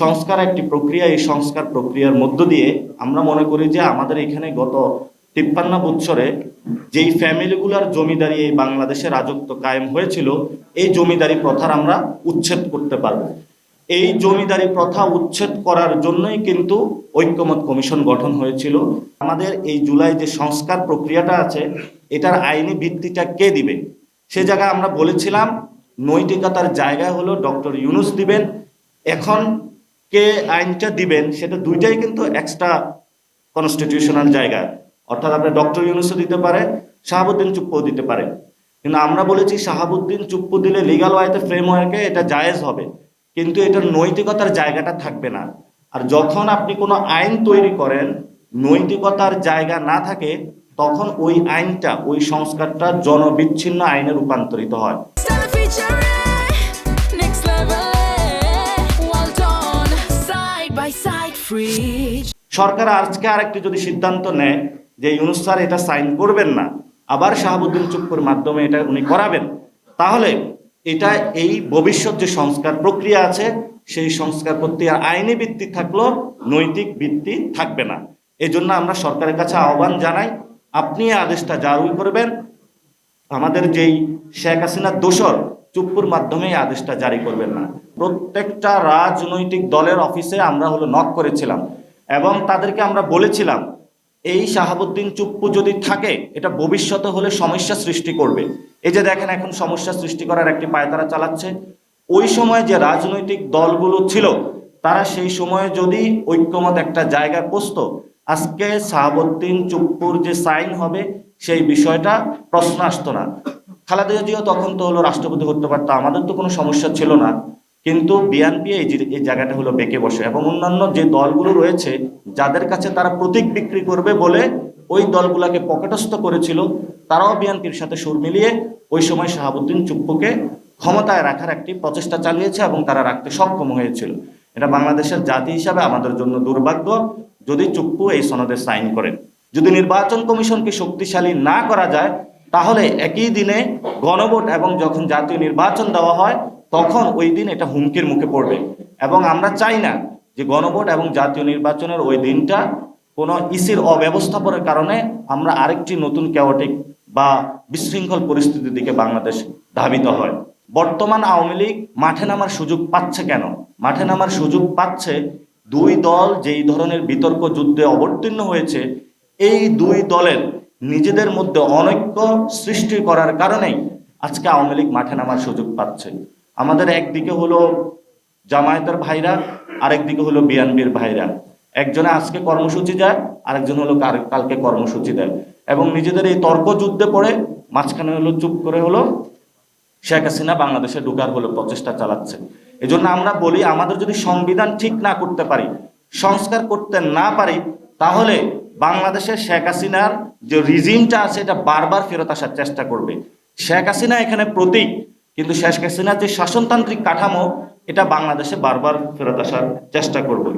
সংস্কার একটি প্রক্রিয়া, এই সংস্কার প্রক্রিয়ার মধ্য দিয়ে আমরা মনে করি যে আমাদের এখানে গত তিপ্পান্ন বৎসরে যেই ফ্যামিলিগুলার জমিদারি এই বাংলাদেশে রাজত্ব কায়েম হয়েছিল, এই জমিদারি প্রথার আমরা উচ্ছেদ করতে পারব। এই জমিদারি প্রথা উচ্ছেদ করার জন্যই কিন্তু ঐক্যমত কমিশন গঠন হয়েছিল। আমাদের এই জুলাই যে সংস্কার প্রক্রিয়াটা আছে, এটার আইনি ভিত্তিটা কে দিবে? সে জায়গায় আমরা বলেছিলাম, নৈতিকতার জায়গায় হলো ডক্টর ইউনুস দিবেন। এখন কে আইনটা দিবেন সেটা দুইটাই কিন্তু এক্সট্রা কনস্টিটিউশনাল জায়গা। অর্থাৎ আপনার ডক্টর ইউনুসও দিতে পারে, শাহাবুদ্দিন চুপ্পও দিতে পারে। কিন্তু আমরা বলেছি শাহাবুদ্দিন চুপ্পু দিলে লিগাল ওয়াইতে ফ্রেমওয়ার্কে এটা জায়েজ হবে। কিন্তু এটার নৈতিকতার জায়গাটা থাকবে না। আর যখন আপনি কোনো আইন তৈরি করেন, নৈতিকতার জায়গা না থাকে, তখন ওই আইনটা, ওই সংস্কারটা জনবিচ্ছিন্ন আইনে রূপান্তরিত হয়। সরকার আজকে আরেকটি যদি সিদ্ধান্ত নেয় যে ইউনুস স্যার এটা সাইন করবেন না, আবার শাহাবুদ্দিন চুপ্পুর মাধ্যমে এটা উনি করাবেন, তাহলে এটা এই ভবিষ্যৎ যে সংস্কার প্রক্রিয়া আছে, সেই সংস্কার প্রক্রিয়ার আইনি ভিত্তি থাকলেও নৈতিক ভিত্তি থাকবে না। এই জন্য আমরা সরকারের কাছে আহ্বান জানাই, আপনি আদেশটা জারি করবেন, আমাদের যেই শেখ হাসিনার দোসর চুপ্পুর মাধ্যমে এই আদেশটা জারি করবেন না। প্রত্যেকটা রাজনৈতিক দলের অফিসে আমরা হলো নক করেছিলাম। এবং তাদেরকে আমরা বলেছিলাম, এই শাহাবুদ্দিন চুপ্পু যদি থাকে, এটা ভবিষ্যতে হলে সমস্যা সৃষ্টি করবে। এই যে দেখেন এখন সমস্যা সৃষ্টি করার একটি পায়তারা চালাচ্ছে। ওই সময় যে রাজনৈতিক দলগুলো ছিল, তারা সেই সময়ে যদি ঐক্যমত একটা জায়গায় পৌঁছত আজকে শাহাবুদ্দিন চুপ্পুর যে সাইন হবে, সেই বিষয়টা প্রশ্ন আসতো না। খালেদা জিয়াও তখন তো হলো রাষ্ট্রপতি করতে পারতো, আমাদের তো কোনো সমস্যা ছিল না। কিন্তু বিএনপি এই এই জায়গাটা হলো বেঁকে বসে। এবং অন্যান্য যে দলগুলো রয়েছে, যাদের কাছে তারা প্রতীক বিক্রি করবে বলে ওই দলগুলাকে পকেটস্থ করেছিল, তারাও বিএনপির সাথে সুর মিলিয়ে ওই সময় শাহাবুদ্দিন চুপ্পুকে ক্ষমতায় রাখার একটি প্রচেষ্টা চালিয়েছে এবং তারা রাখতে সক্ষম হয়েছিল। এটা বাংলাদেশের জাতি হিসাবে আমাদের জন্য দুর্ভাগ্য, যদি চুপ্পু এই সনদে সাইন করেন। যদি নির্বাচন কমিশনকে শক্তিশালী না করা যায়, তাহলে একই দিনে গণভোট এবং যখন জাতীয় নির্বাচন দেওয়া হয় তখন ওই দিন এটা হুমকির মুখে পড়বে। এবং আমরা চাই না যে গণভোট এবং জাতীয় নির্বাচনের ওই দিনটা কোনো ইসির অব্যবস্থাপনার কারণে আমরা আরেকটি নতুন ক্যাওটিক বা বিশৃঙ্খল পরিস্থিতির দিকে বাংলাদেশ ধাবিত হয়। বর্তমান আওয়ামী লীগ মাঠে নামার সুযোগ পাচ্ছে কেন? মাঠে নামার সুযোগ পাচ্ছে দুই দল যেই ধরনের বিতর্ক যুদ্ধে অবতীর্ণ হয়েছে, এই দুই দলের নিজেদের মধ্যে অনৈক্য সৃষ্টি করার কারণেই আজকে আওয়ামী লীগ মাঠে নামার সুযোগ পাচ্ছে। আমাদের একদিকে হলো জামায়াতের ভাইরা, আরেকদিকে হলো বিএনপির ভাইরা। একজনে আজকে কর্মসূচি যায় আরেকজন হলো কালকে কর্মসূচি দেয়। এবং নিজেদের এই তর্ক যুদ্ধে পড়ে মাঝখানে হলো চুপ করে হলো শেখ হাসিনা বাংলাদেশে ঢুকার হলো প্রচেষ্টা চালাচ্ছে। এজন্য আমরা বলি, আমাদের যদি সংবিধান ঠিক না করতে পারি, সংস্কার করতে না পারি, তাহলে বাংলাদেশের শেখ হাসিনার যে রিজিমটা আছে, এটা বারবার ফেরত আসার চেষ্টা করবে। শেখ হাসিনা এখানে প্রতীক। কিন্তু শেখ হাসিনার যে শাসনতান্ত্রিক কাঠামো এটা বাংলাদেশে বারবার ফেরত আসার চেষ্টা করবে।